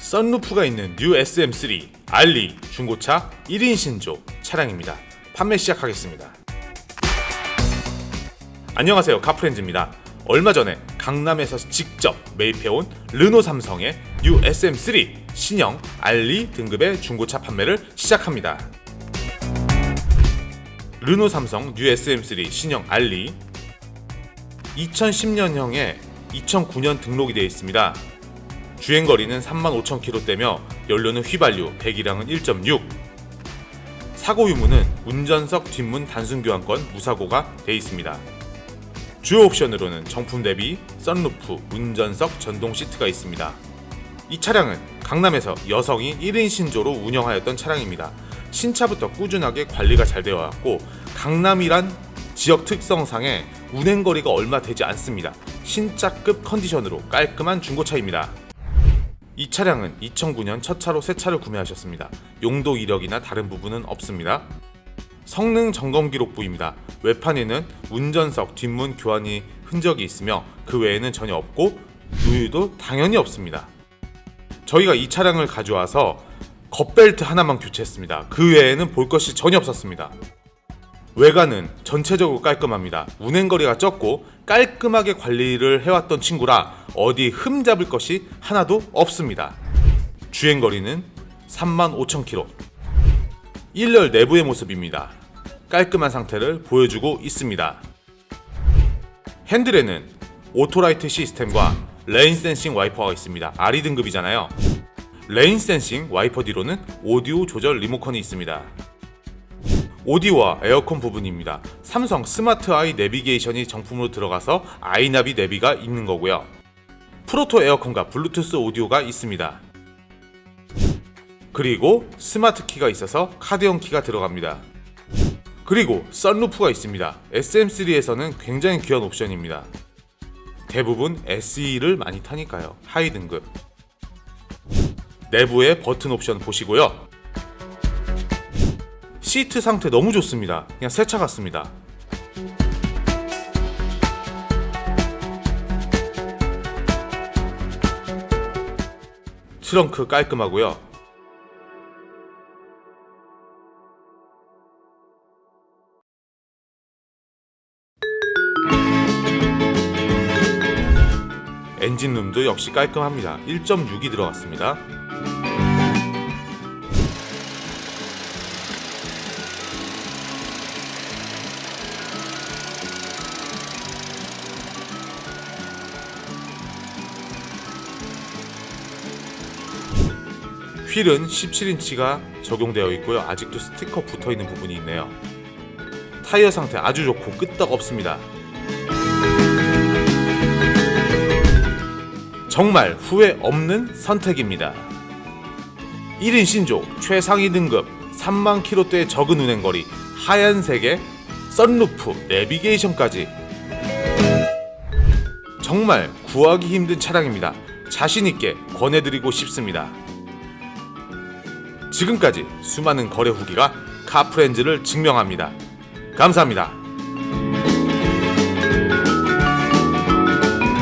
썬루프가 있는 뉴 SM3 알리 중고차 1인 신조 차량입니다. 판매 시작하겠습니다. 안녕하세요. 카프렌즈입니다. 얼마 전에 강남에서 직접 매입해온 르노 삼성의 뉴 SM3 신형 알리 등급의 중고차 판매를 시작합니다. 르노 삼성 뉴 SM3 신형 알리 2010년형에 2009년 등록이 되어 있습니다. 주행거리는 35,000km대며 연료는 휘발유, 배기량은 1.6. 사고 유무는 운전석 뒷문 단순 교환권 무사고가 되어 있습니다. 주요 옵션으로는 정품 대비 썬루프, 운전석 전동 시트가 있습니다. 이 차량은 강남에서 여성이 1인 신조로 운영하였던 차량입니다. 신차부터 꾸준하게 관리가 잘 되어 왔고 강남이란 지역 특성상에 운행 거리가 얼마 되지 않습니다. 신차급 컨디션으로 깔끔한 중고차입니다. 이 차량은 2009년 첫 차로 새 차를 구매하셨습니다. 용도 이력이나 다른 부분은 없습니다. 성능 점검 기록부입니다. 외판에는 운전석 뒷문 교환이 흔적이 있으며 그 외에는 전혀 없고 누유도 당연히 없습니다. 저희가 이 차량을 가져와서 겉벨트 하나만 교체했습니다. 그 외에는 볼 것이 전혀 없었습니다. 외관은 전체적으로 깔끔합니다. 운행거리가 적고 깔끔하게 관리를 해왔던 친구라 어디 흠 잡을 것이 하나도 없습니다. 주행거리는 35,000km. 1열 내부의 모습입니다. 깔끔한 상태를 보여주고 있습니다. 핸들에는 오토라이트 시스템과 레인 센싱 와이퍼가 있습니다. RE 등급이잖아요. 레인 센싱 와이퍼 뒤로는 오디오 조절 리모컨이 있습니다. 오디오와 에어컨 부분입니다. 삼성 스마트 아이 내비게이션이 정품으로 들어가서 아이나비 내비가 있는 거고요. 프로토 에어컨과 블루투스 오디오가 있습니다. 그리고 스마트 키가 있어서 카드형 키가 들어갑니다. 그리고 썬루프가 있습니다. SM3에서는 굉장히 귀한 옵션입니다. 대부분 SE를 많이 타니까요. 하이 등급. 내부의 버튼 옵션 보시고요. 시트 상태 너무 좋습니다. 그냥 새 차 같습니다. 트렁크 깔끔하고요. 엔진룸도 역시 깔끔합니다. 1.6이 들어갔습니다. 휠은 17인치가 적용되어 있고요. 아직도 스티커 붙어 있는 부분이 있네요. 타이어 상태 아주 좋고 끄떡 없습니다. 정말 후회 없는 선택입니다. 1인 신조 최상위 등급 3만 킬로대의 적은 운행거리 하얀색의 썬루프 내비게이션까지 정말 구하기 힘든 차량입니다. 자신 있게 권해드리고 싶습니다. 지금까지 수많은 거래 후기가 카프렌즈를 증명합니다. 감사합니다.